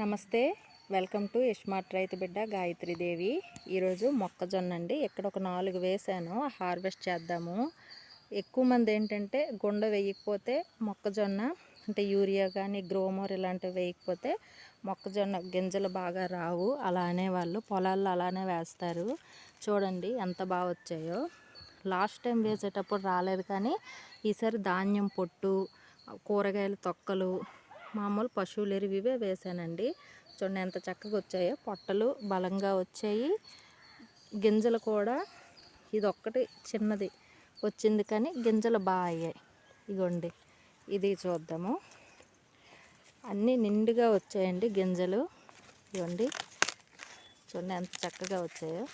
నమస్తే. Welcome to iSmart రైతు బిడ్డ గాయత్రీదేవి ఈరోజు మొక్కజొన్న అండి ఇక్కడ ఒక నాలుగు వేసాను. హార్వెస్ట్ చేద్దాము. ఎక్కువ మంది ఏంటంటే గుండ వేయకపోతే మొక్కజొన్న అంటే యూరియా కానీ గ్రోమోర్ ఇలాంటివి వేయకపోతే మొక్కజొన్న గింజలు బాగా రావు. అలా అనేవాళ్ళు పొలాల్లో అలానే వేస్తారు. చూడండి ఎంత బాగా వచ్చాయో. లాస్ట్ టైం వేసేటప్పుడు రాలేదు కానీ ఈసారి ధాన్యం పొట్టు కూరగాయల తొక్కలు మామూలు పశువులు ఎరువివే వేసానండి. చూడండి ఎంత చక్కగా వచ్చాయో. పొట్టలు బలంగా వచ్చాయి. గింజలు కూడా ఇది ఒక్కటి చిన్నది వచ్చింది కానీ గింజలు బాగా అయ్యాయి. ఇగోండి ఇది చూద్దాము. అన్నీ నిండుగా వచ్చాయండి గింజలు. ఇవ్వండి చూడండి ఎంత చక్కగా వచ్చాయో.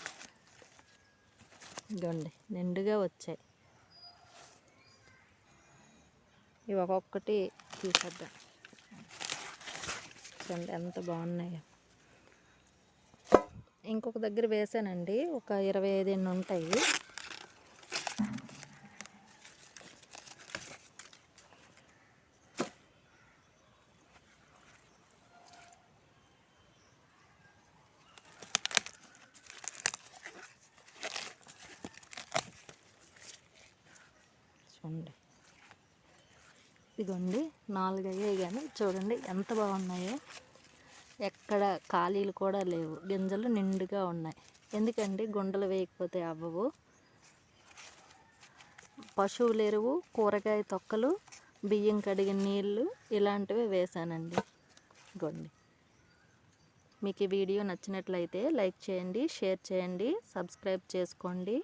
ఇగోండి నిండుగా వచ్చాయి. ఇవి ఒక్కొక్కటి తీసేద్దాం. చూడండి ఎంత బాగున్నాయో. ఇంకొక దగ్గర వేసానండి ఒక ఇరవై ఐదు ఎన్ని ఉంటాయి. చూడండి. ఇదిగోండి నాలుగు అయ్యాయి కానీ చూడండి ఎంత బాగున్నాయో. ఎక్కడ ఖాళీలు కూడా లేవు. గింజలు నిండుగా ఉన్నాయి. ఎందుకండి? గుండలు వేయకపోతే అవ్వవు. పశువుల ఎరువు కూరగాయ తొక్కలు బియ్యం కడిగిన నీళ్ళు ఇలాంటివి వేసానండి గొండి మీకు ఈ వీడియో నచ్చినట్లయితే లైక్ చేయండి షేర్ చేయండి సబ్స్క్రైబ్ చేసుకోండి.